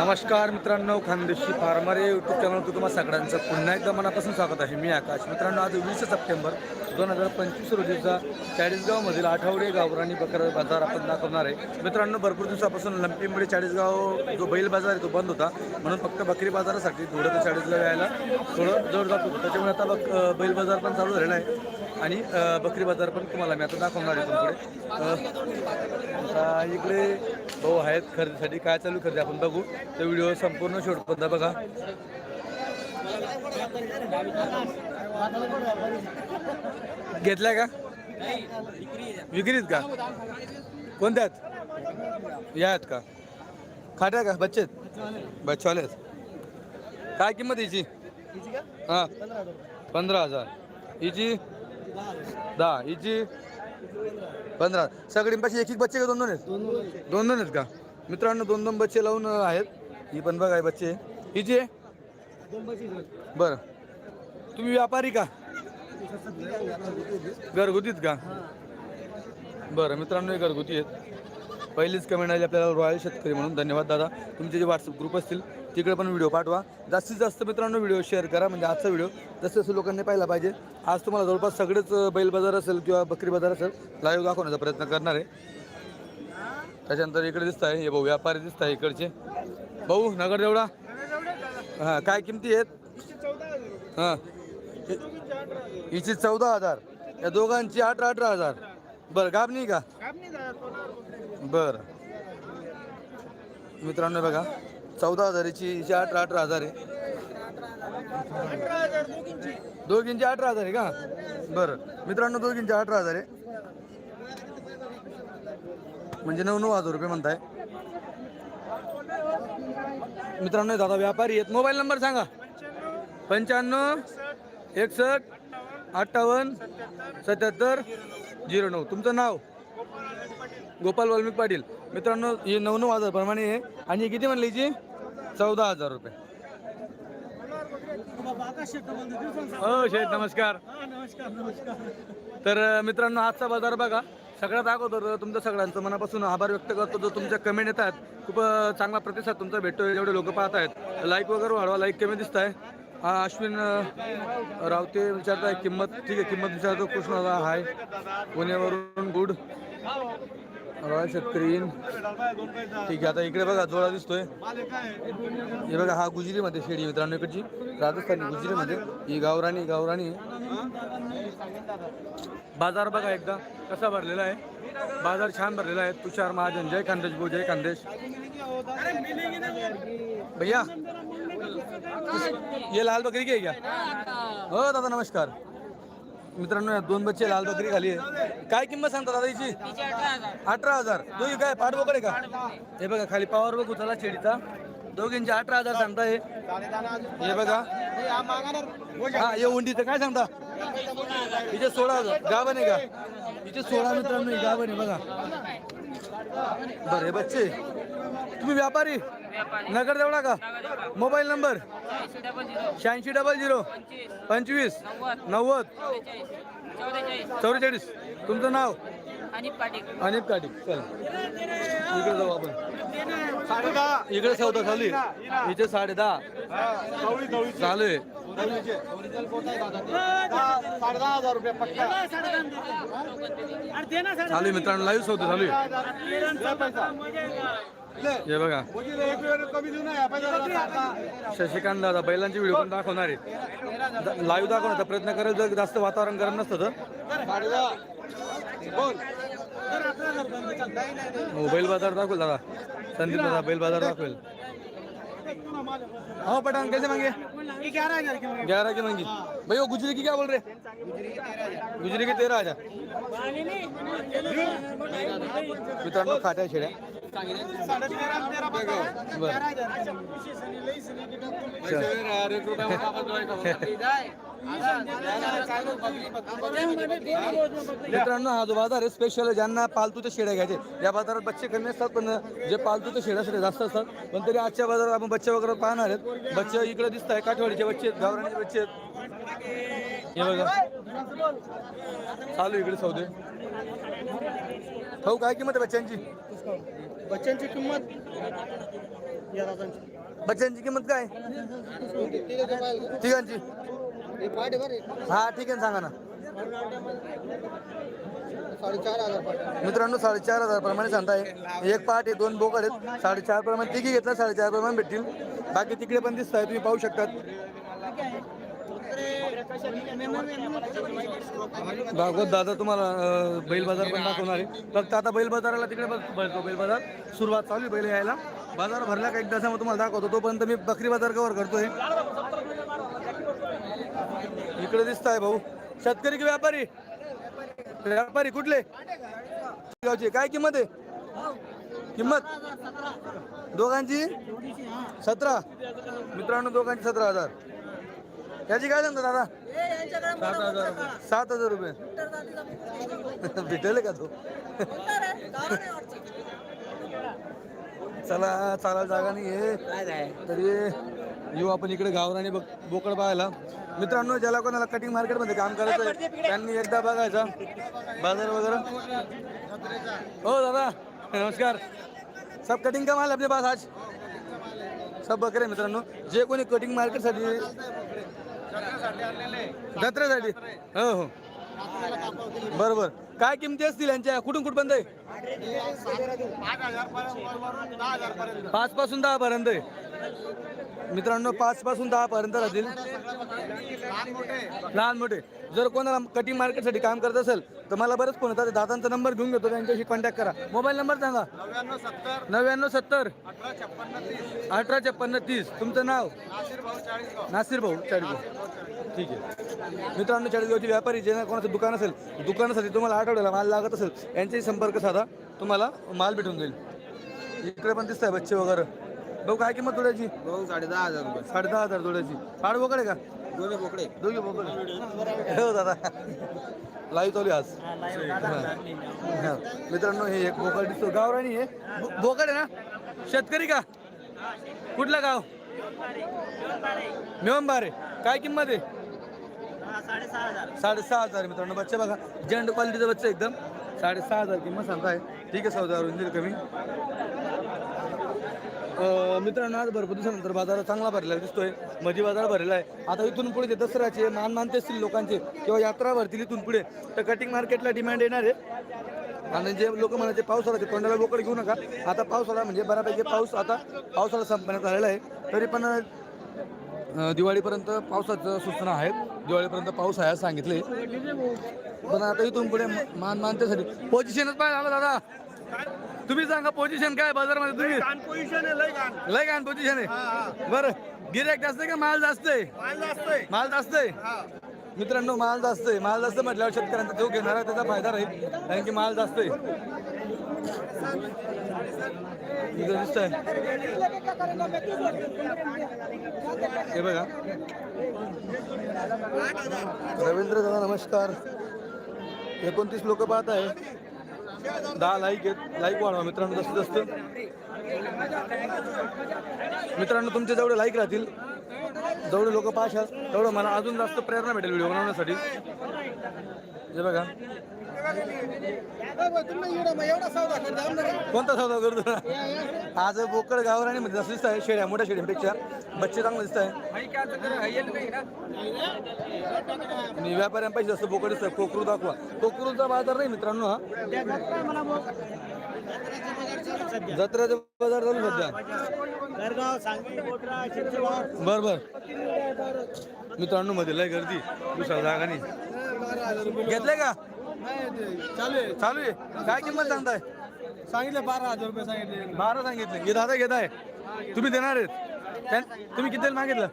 नमस्कार मित्रांनो खानदेशी फार्मर या यूट्यूब चॅनल तुम्हाला सगळ्यांचं पुन्हा एकदा मनापासून स्वागत आहे. मी आकाश. मित्रांनो आज वीस सप्टेंबर दोन हजार पंचवीस रोजीचा चाळीसगावमधील आठवडे गावराणी बकर बाजार आपण दाखवणार आहे. मित्रांनो भरपूर दिवसापासून लंपीमुळे चाळीसगाव जो बैल बाजार आहे तो बंद होता. म्हणून फक्त बकरी बाजारासाठी धुळं ते चाळीसगाव यायला थोडं जवळ जात होतं. त्याच्यामुळे आता बक बैल बाजार पण चालू झालेला आहे. आणि बकरी बाजार पण तुम्हाला मी आता दाखवणार आहे तुमच्याकडे. आता इकडे भाऊ आहेत खरेदीसाठी काय चालू खरेदी आपण बघू. तो व्हिडिओ संपूर्ण शेवटपर्यंत बघा. घेतलाय का? विक्रीत का? कोणत्या आहेत या आहेत का? खाट्या का? बच्चे बच्चेवाले काय किंमत याची हां. पंधरा हजार. हिची? दहा. हिची? पंधरा. सगळींपाशी एक एक बच्चे का दोन दोन आहेत. दोन दोन आहेत का? मित्रांनो दोन दोन बच्चे लावून आहेत. ही पण बघा बच्चे. हिची आहे? बरं. तुम्ही व्यापारी का? घरगुतीत का? बरं मित्रांनो हे घरगुती आहेत. पहिलीच कमेंट आली आपल्याला रॉयल शेतकरी म्हणून. धन्यवाद दादा. तुमचे जे व्हॉट्सअप ग्रुप असतील तिकडे पण व्हिडिओ पाठवा. जास्तीत जास्त मित्रांनो व्हिडिओ शेअर करा म्हणजे आजचा व्हिडिओ जसं जसं लोकांनी पाहिला पाहिजे. आज तुम्हाला जवळपास सगळेच बैल बाजार असेल किंवा बकरी बाजार असेल लाईव्ह दाखवण्याचा प्रयत्न करणार आहे. त्याच्यानंतर इकडे दिसत आहे हे भाऊ व्यापारी दिसत आहे इकडचे. भाऊ नगर देवडा हां काय किमती आहेत? हां. हिची चौदा हजार. या दोघांची अठरा अठरा हजार. बरं गाब नाही का? बरं. मित्रांनो बघा. चौदा हजाराची हिची अठरा अठरा हजार आहे. दोघींची अठरा हजार आहे का? बरं. मित्रांनो दोघींची अठरा हजार आहे. म्हणजे नऊ नऊ हजार रुपये म्हणताय. मित्रांनो दादा व्यापारी आहेत. मोबाईल नंबर सांगा. पंच्याण्णव एकसष्ट अठ्ठावन्न सत्याहत्तर झिरो नऊ. तुमचं नाव? गोपाल वाल्मिक पाटील. मित्रांनो हे नऊ नऊ हजार प्रमाणे आहे. आणि हे किती म्हणले चौदा हजार रुपये. हो शेठ नमस्कार. तर मित्रांनो आजचा बाजार बघा. सगळ्यात अगोदर तुमचं सगळ्यांचं मनापासून आभार व्यक्त करतो. जो तुमच्या कमेंट येतात खूप चांगला प्रतिसाद तुमचा भेटतोय. जेवढे लोक पाहत आहेत. लाईक वगैरे वाढवा. लाईक कमी दिसत आहे. हा अश्विन रावते विचारताय किंमत ठीक आहे किंमत विचारतो. कृष्णाला हाय. पुण्यावरून गुड. रॉयल शेतकरी ठीक आहे आता इकडे बघा जोडा दिसतोय. हे बघा हा गुजरीमध्ये शेडी मित्रांनो इकडची. राजस्थानी गुजरीमध्ये. ही गावराणी गावराणी आहे. बाजार बघा एकदा कसा भरलेला आहे. बाजार छान भरलेला आहे. तुषार महाजन जय खानदेश भाऊ जय खानदेश. भैया ये लाल बकरी घे क्या? हो दादा नमस्कार. मित्रांनो या दोन बच्चे लाल बकरी खाली आहे काय किंमत सांगता दादा हिची अठरा हजार. दोघी काय पाठबोकड आहे का? हे बघा खाली पावर बघू चला शेडीचा दोघींचे अठरा हजार सांगताय हे. बघा. हा हे उंडीचं काय सांगता? हिचे सोळा हजार. गाभण आहे का? हिचे सोळा मित्रांनो ही गाभण आहे बघा. बरे बच्चे. तुम्ही व्यापारी? नगर देवळा का? Mobile number? शहाऐंशी डबल झिरो. पंचवीस. नव्वद. चौवेचाळीस. तुमचं नाव? अनिप काटिक चल. इकडे जाऊ आपण. इकडे चालू आहे इथे साडे दहा चालू आहे चालू मित्रांनो. लाईव्ह सौदा चालू आहे हे बघा. शशिकांत दादा बैलांचे व्हिडिओ पण दाखवणार आहे. लाईव्ह दाखवण्याचा प्रयत्न करेल जर जास्त वातावरण गरम नसतं तर. हो, बैल बाजार दाखवेल दादा. संदीप दादा बैल बाजार दाखवेल. हाँ पठान कैसे मांगे. ग्यारह की मांगी. भैया हो, गुजरी की क्या बोल रहे गुजरी के तेरह हजार. मित्रांनो खात्या शेड्या. मित्रांनो हा जो बाजार आहे स्पेशल ज्यांना पालतूच्या शेड्या घ्यायचे या बाजारात बच्चे कमी असतात पण जे पालतूच्या शेड्या जास्त असतात. पण तरी आजच्या बाजारात आपण बच्चे वगैरे पाहणार आहेत. बच्चे इकडे दिसत आहे काठवाडीचे बच्चे आहेत बच्चे आहेत. हे बघा. चालू इकडे सौदे. भाऊ काय किंमत आहे बच्चांची बच्चांची किंमत? या दादांची. बच्चांची किंमत काय? तिघांची. हा ठीक आहे ना, सांगा ना. मित्रांनो साडेचार हजार प्रमाणे सांगताय. एक पाट आहे दोन बोकड आहेत. साडेचार प्रमाणे तिघी घेतला साडेचार प्रमाणे भेटतील. बाकी तिकडे पण दिसत आहे तुम्ही पाहू शकतात. भागवत दादा तुम्हाला बैल बाजार पण दाखवणार आहे. फक्त आता बैल बाजाराला तिकडे भरतो बैल बाजार. सुरुवात चालू बैल यायला. बाजार भरला का एक तासामध्ये तुम्हाला दाखवतो. तोपर्यंत मी बकरी बाजार कव्हर करतोय. इकडे दिसत आहे भाऊ. शेतकरी की व्यापारी? व्यापारी कुठले? गावचे. काय किंमत आहे? किंमत? दोघांची? सतरा. मित्रांनो दोघांची सतरा हजार. याची काय सांगतो दादा? सात हजार रुपये. भेटेल का तो? चला चालायला जागा नाही. आहे तरी येऊ आपण इकडे गावरानी बघ बोकड पाहायला. मित्रांनो ज्याला कोणाला कटिंग मार्केटमध्ये काम करायचं आहे त्यांनी एकदा बघायचा. बाजार वगैरे? हो दादा. नमस्कार. सब कटिंग का माल अपने पास आज? सब बकरे मित्रांनो. जे कोणी कटिंग मार्केटसाठी जत्रेसाठी हो हो. बरोबर. काय किमती असतील यांच्या? कुठून कुठपर्यंत आहे? पाच पासून दहा पर्यंत. आहे. मित्रांनो पाच पासून दहा पर्यंत राहतील. लहान मोठे. जर कोणाला कटिंग मार्केटसाठी काम करत असेल तर मला बरंच फोन येतात. दादांचा नंबर घेऊन घेतो त्यांच्याशी कॉन्टॅक्ट करा. मोबाईल नंबर सांगा. नव्याण्णव सत्तर. अठरा छप्पन्न तीस. तुमचं नाव? नासिर भाऊ चाळीसगाव. ठीक आहे. मित्रांनो चाळीसगावचे व्यापारी जे कोणाचं दुकान असेल दुकानासाठी तुम्हाला आठवड्याला माल लागत असेल यांच्याशी संपर्क साधा. तुम्हाला माल भेटून जाईल. इकडे पण दिसत आहे बच्चे वगैरे. भाऊ काय किंमत थोड्याची दोन साडे दहा हजार रुपये. साडे दहा हजार थोड्याची पाड बोकडे का? दोन्ही बोकडे. दोघे बोकडे. हो दादा. लाईव्ह चालू आज. हा. मित्रांनो हे एक बोकड दिसतो. गावराणी आहे बो- बोकड आहे ना? शेतकरी का? कुठलं गाव? मेवंबारे काय किंमत आहे? साडेसहा हजार. मित्रांनो. बच्चे बघा. जंड क्वालिटीचा बच्चा एकदम. साडेसहा हजार किंमत सांगताय. ठीक आहे चौदा हजार दिली कमी. मित्रांनो आज भरपूर दिवसानंतर बाजार चांगला भरलेला दिसतोय. मधी बाजार भरलेला आहे. आता इथून पुढे ते दसऱ्याचे मान मानते असतील लोकांचे किंवा यात्रा भरतील इथून पुढे तर कटिंग मार्केटला डिमांड येणार आहे. आणि जे लोक म्हणायचे पावसाळा तोंडाला बोकड घेऊ नका. आता पावसाळा म्हणजे बऱ्यापैकी पाऊस आता पावसाळा संपण्यात आलेला आहे. तरी पण दिवाळीपर्यंत पावसाचं सूचना आहेत दिवाळीपर्यंत पाऊस आहे सांगितले पण आता इथून पुढे मान मानतेसाठी पोझिशनच पाहिजे दादा. तुम्ही सांगा पोझिशन काय बाजारमध्ये तुम्ही? पोझिशन आहे लय घाण. लय घाण पोझिशन आहे. बरं गिरेक जास्त आहे का? माल जास्त आहे? माल जास्त आहे. माल जास्त आहे? मित्रांनो माल जास्त आहे. माल जास्त म्हटल्यावर शेतकऱ्यांचा जो घेणार आहे त्याचा फायदा राहील. कारण की माल जास्त आहे. हे बघा. रवींद्र दादा नमस्कार. एकोणतीस लोक पाहत आहे. दहा लाईक आहेत. लाईक वाढवा मित्रांनो जास्तीत जास्त. मित्रांनो तुमचे जेवढे लाईक राहतील जेवढे लोक पाहशाल तेवढं मला अजून जास्त प्रेरणा भेटेल व्हिडिओ बनवण्यासाठी. हे बघा. कोणता सौदा करतो? आज बोकड गावर आणि जसं दिसत आहे शेड्या मोठ्या शेड्यांपेक्षा बच्चे चांगलं दिसत आहे आणि व्यापाऱ्यांपाशी जास्त बोकड दिसत कोकरू दाखवा. कोकरूचा बाजार नाही मित्रांनो हा. जत्रेचा बाजार चालू सध्या. बर बर. मित्रांनो मध्ये लय गर्दी दुसऱ्या जागा नाही. घेतले का? चालू आहे. चालू आहे? काय किंमत सांगताय? सांगितले बारा हजार रुपये सांगितले. बारा सांगितले. हे दादा घेत आहे. तुम्ही देणार आहेत. त्यां- तुम्ही किती मागितलं?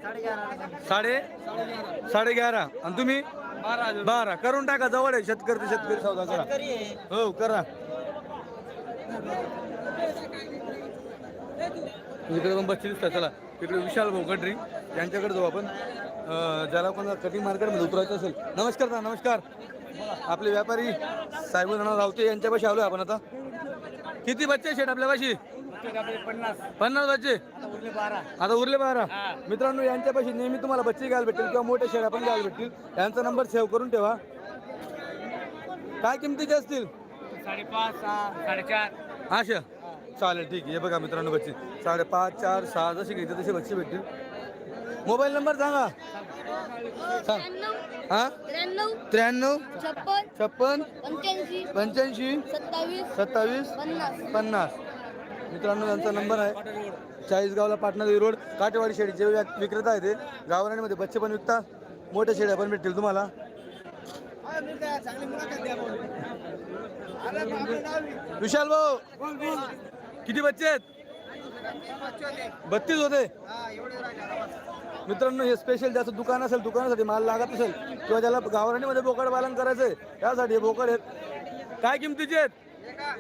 साडे? साडे ग्यारा आणि तुम्ही? बारा करून टाका जवळ आहे. शेतकरी ते शेतकरी सौदा करा. हो करा. इकडे पण बच्चे दिसतात. चला. इकडे विशाल भाऊ गडरी यांच्याकडे जाऊ आपण. ज्याला कोणाला कटिंग मार्केटमध्ये उतरायचं असेल. नमस्कार दा नमस्कार. आपले व्यापारी साहेब रावते यांच्यापाशी आलोय आपण आता. किती बच्चे शेट आपल्यापाशी पन्नास पन्नास बच्चे. उरले बारा आता उरले बारा. मित्रांनो यांच्यापाशी नेहमी तुम्हाला बच्चे घ्यायला भेटतील किंवा मोठे शेळ्या पण घ्यायला भेटतील. यांचा नंबर सेव्ह करून ठेवा. काय किमतीचे असतील साडेपाच सहा साडेचार. अशा. चालेल ठीक आहे. बघा मित्रांनो बच्चे. साडेपाच चार सहा जसे घ्यायचे तसे बच्चे भेटतील. मोबाईल नंबर सांगा. सांग त्र्याण्णव हा? त्र्याण्णव त्र्याण्णव छप्पन छप्पन पंच्याऐंशी पंच्याऐंशी सत्तावीस सत्तावीस पन्नास पन्नास. मित्रांनो यांचा नंबर आहे चाळीसगावला पाटणादेवी रोड काटेवाडी शेळीचे व्या- विक्रेता आहे ते गावराणीमध्ये बच्चे पण विकतात मोठ्या शेळ्या पण भेटतील तुम्हाला. विशाल भाऊ किती बच्चे आहेत? बत्तीस होते. मित्रांनो हे स्पेशल ज्याचं दुकान असेल दुकानासाठी माल लागत असेल किंवा ज्याला गावराणीमध्ये बोकड पालन करायचं आहे त्यासाठी हे बोकड आहेत. काय किमतीचे आहेत? सहा,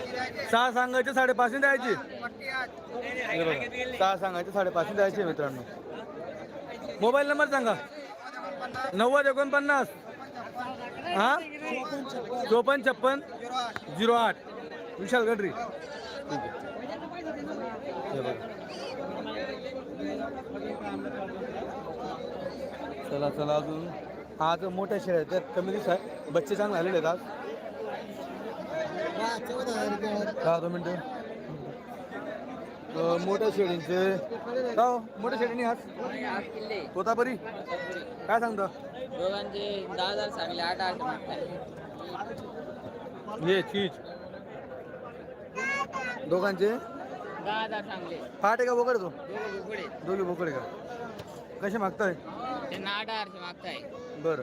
द्यायचे. सहा सांगायचे साडेपाचशे द्यायची. सहा सांगायचे साडेपाचशे द्यायचे मित्रांनो. मोबाईल नंबर सांगा. नव्वद एकोणपन्नास. हा? चोपन्न छप्पन. झिरो आठ. विशाल गडरी. ठीक आहे. चला चला अजून. आज मोठ्या शेळ्या आहेत त्यात कमी दिवस आहे बच्चे चांगले आलेले आहेत आज. दहा दोन मिनटं. मोठ्या शेळींचे. का हो? मोठ्या शेळीनी आज. तोतापरी काय सांगता? दोघांचे दहा हजार सांगले आठ आठ हे चीज. दोघांचे? दहा हजार सांगले. पाठ आहे का बोकड तो? दोघं दोघे बोकडे का? कसे मागताय? त्यांना आठ हजारचे मागताय. बरं.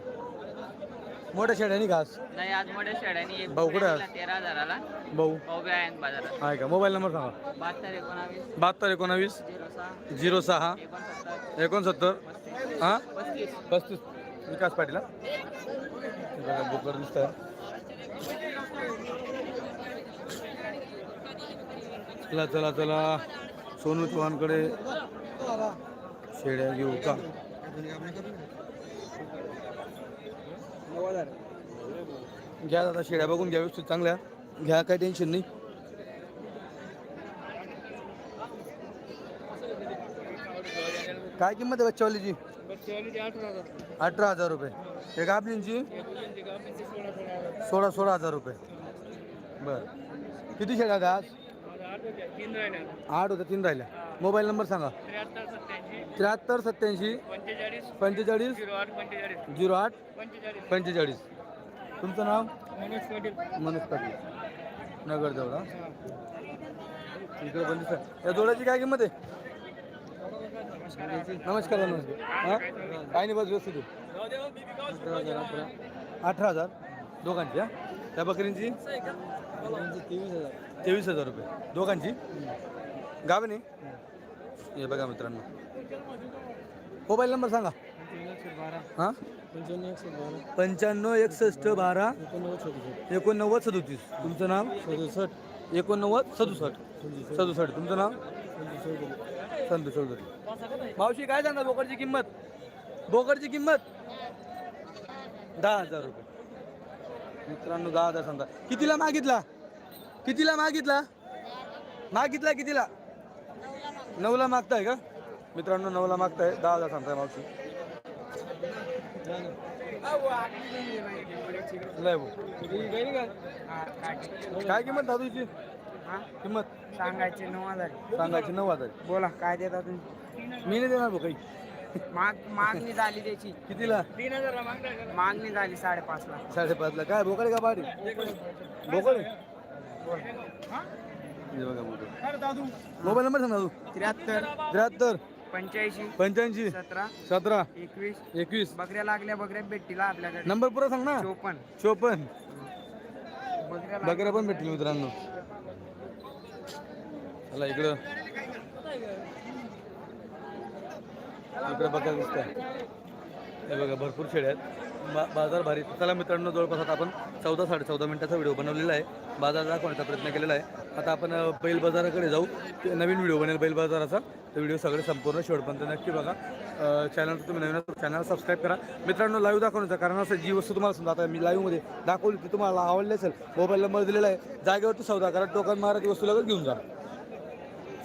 मोठ्या शेळ्यानी घास नाही आज मोठ्या शेड्याने एक भाऊ कुठे आहे? तेरा हजाराला. भाऊ? आहे बाजारात. आहे का? मोबाईल नंबर सांगा. बहात्तर एकोणावीस. बहात्तर एकोणावीस. झिरो सहा. झिरो सहा. एकोणसत्तर. एकोणसत्तर. हां? पस्तीस. पस्तीस. विकास पाटील हा? हे बघा बोकड दिसत आहे चला चला चला. सोनू चव्हाणकडे शेड्या घेऊ का? घ्या दादा शेड्या बघून घ्या व्यवस्थित चांगल्या. घ्या काही टेन्शन नाही. काय किंमत आहे बच्चावालीची अठरा हजार रुपये. एक आपलींची सोळा सोळा हजार रुपये. बर. किती शेळ्या आहेत आज? आठ होत्या तीन राहिल्या. मोबाईल नंबर सांगा. त्र्याहत्तर सत्याऐंशी. पंचेचाळीस. झिरो आठ पंचेचाळीस. तुमचं नाव? मनोज पाटील. नगर जवळ इकडे पण दिसत या जोड्याची काय किंमत आहे? नमस्कार नमस्कार. हा? काय नाही बस व्यवस्थित. अठरा. हजार. दोघांची हा? त्या बकरींची तेवीस हजार. रुपये. दोघांची? गावने हे बघा मित्रांनो. मोबाईल नंबर सांगा. हां? पंच्याण्णव एकसष्ट बारा. एकोणनव्वद सदोतीस. तुमचं नाव? सदुसष्ट. एकोणनव्वद सदुसष्ट. सदुसष्ट. तुमचं नाव? संतोष चौधरी. मावशी काय सांगा बोकडची किंमत? बोकडची किंमत? दहा हजार रुपये. मित्रांनो दहा हजार सांगा. कितीला मागितला? कितीला मागितला? मागितला कितीला? नऊला मागताय का? मित्रांनो नऊला मागताय. दहा हजार सांगताय मावशी. लय भाऊ. काय किंमत दादूची किंमत? सांगायचे नऊ हजार. सांगायची नऊ हजार. बोला काय देता तुम्ही? मी नाही देणार भाऊ काही. माग मागणी झाली त्याची. कितीला? मागणी झाली साडेपाच ला साडेपाचला. काय बोकडे का पाडी बोकड. मोबाईल नंबर सांग दादू. त्र्याहत्तर. त्र्याहत्तर. पंच्याऐंशी. पंच्याऐंशी. सतरा. सतरा. एकवीस. एकवीस. बकऱ्या लागल्या बकऱ्या भेटतील आपल्याकडे. नंबर पुरा सांग ना. चोपन्न. चोपन्न. बकऱ्या बकऱ्या पण भेटतील मित्रांनो. चला इकडं. इकडे बघा दिसत हे बघा भरपूर शेळ्या आहेत. बा बाजार भारी. चला मित्रांनो जवळपास आता आपण चौदा साडे चौदा मिनिटाचा व्हिडिओ बनवलेला आहे. बाजार दाखवण्याचा प्रयत्न केलेला आहे. आता आपण बैल बाजाराकडे जाऊ. ते नवीन व्हिडिओ बनेल बैल बाजाराचा. तर व्हिडिओ सगळे संपूर्ण शेवटपर्यंत नक्की बघा. चॅनल तुम्ही नवीन चॅनल सबस्क्राईब करा. मित्रांनो लाईव्ह दाखवण्याचं कारण असं जी वस्तू तुम्हाला समजा आता मी लाईव्हमध्ये दाखवली ती तुम्हाला आवडली असेल मोबाईल नंबर दिलेला आहे जागेवरती सौदा करा. टोकन मारा ती वस्तू लगेच घेऊन जा.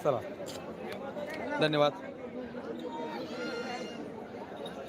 चला. धन्यवाद.